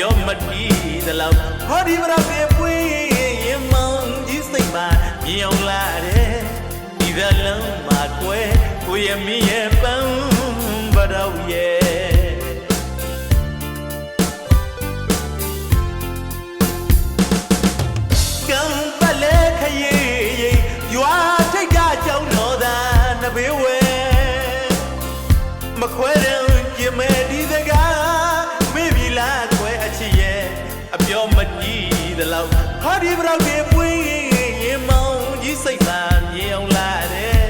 ပြောမတီးသလောက်ဟောဒီမရစေပွေးရင်မောင်းကြီးစိတ်ပါမြင်အောင်လာတယ်ဒီသလုံးမှာကွဲကိုရဲ့မင်းရဲ့ပန်း စိတ်သာမြင်အောင်လာတယ်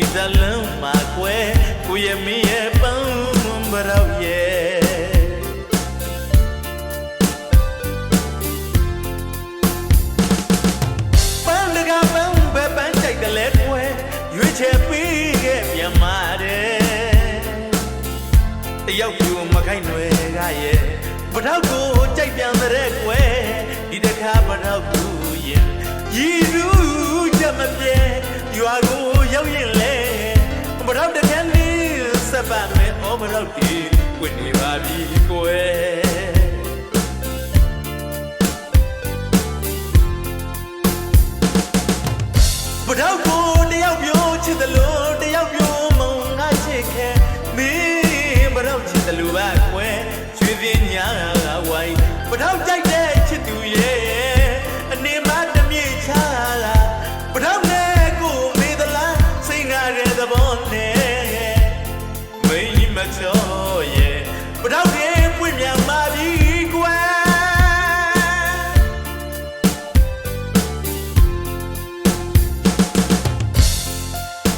ဤသလုံးမှာကွယ်ကိုရမင်းရဲ့ပန်းဘရောက်ရဲ့ပန်းတကပန်းပဲပန်းကြိုက်တယ်လဲကွယ်ရွေးချယ်ပြီးခဲ့ပြန်မာတယ်တယောက်ပြူမခိုင်ွယ်ကရဲ့ပထောက်ကိုကြိုက်ပြန်တဲ့ကွယ်ဒီတခါပထောက်ကူရင်ရည်ရူး မယ်ဩပထောက်ဒီဝင်နေပါပြီကွယ်ပထောက်ကိုတယောက်ပြိုးချစ်တယ်လို့တယောက်ပြိုးမုံငါချစ်ခဲ့မင်းပထောက်ချစ်တယ်လို့ပါကွယ်ချွေစင်းညာ င်းမချောရဲ့ပထောက်ရဲ့ပွင့်မြန်ပါပြီကွယ်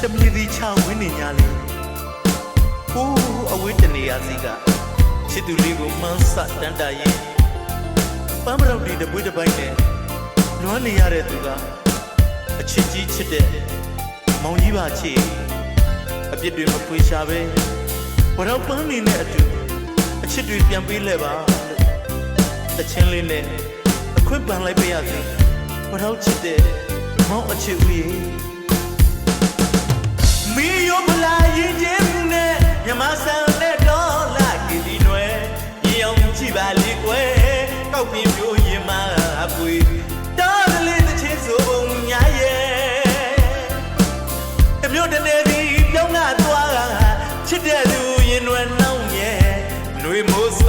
တမီဒီချဝင်းနေညာလေဟိုးအဝေးတနေရာစီကချစ်သူလေးကိုမှန်းဆတန်တာရင်ပန်းမရောက်ဒီတပွေးတစ်ပိုင်းနဲ့လွမ်းနေရတဲ့သူကအချစ်ကြီးချစ်တဲ့မောင်ကြီးပါချစ်အပြစ်တွေမဖွေရှာပဲ ဘရောက်ပန်းနေတဲ့အတူအချစ်တွေပြန်ပေးလဲပါလို့တချင်းလေးနဲ့အခွင့်ပန်လိုက်ပေးရစီဘရောက်ချစ်တဲ့မောင်အချစ်ဦးရဲ့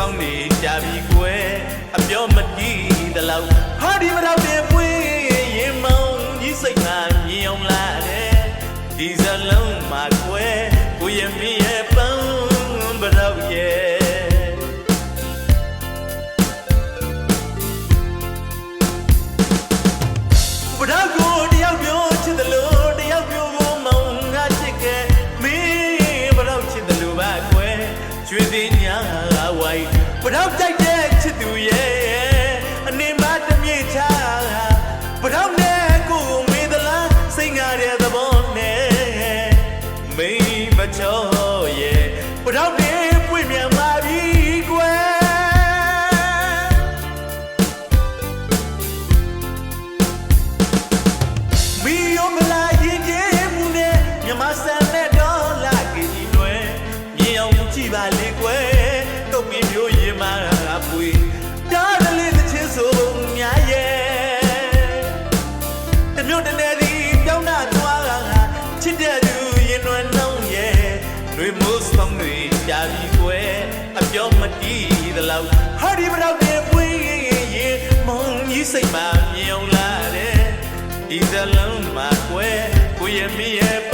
ဆောင်နေကြပြီကွယ်အပြောမတီးတလောက် ပရောက်ကြိုက်တဲ့ချစ်သူရဲ့အနေမတမြေချပရောက်နဲ့ကိုမေးသလားစိတ်ငါတဲ့သဘောနဲ့မိမချောရဲ့ပထောက် မျိုးရင်မာပွေတားတယ်လေးတစ်ချင်းဆိုများရဲ့တမျိုးတနေသည်ပြောင်းတာသွားတာချစ်တဲ့သူရင်ွယ်နှောင်းရဲ့နှွေမိုးဆောင်တွေပြပြီးကွယ်အပြောမတီးသလောက်ဟာဒီမတော့တဲ့ပွေးရင်မောင်ကြီးစိတ်မှမြင်အောင်လာတဲ့ဒီဇလုံးမှာကွယ်ကိုရမီရဲ့ပန်းပရောက်ရဲ့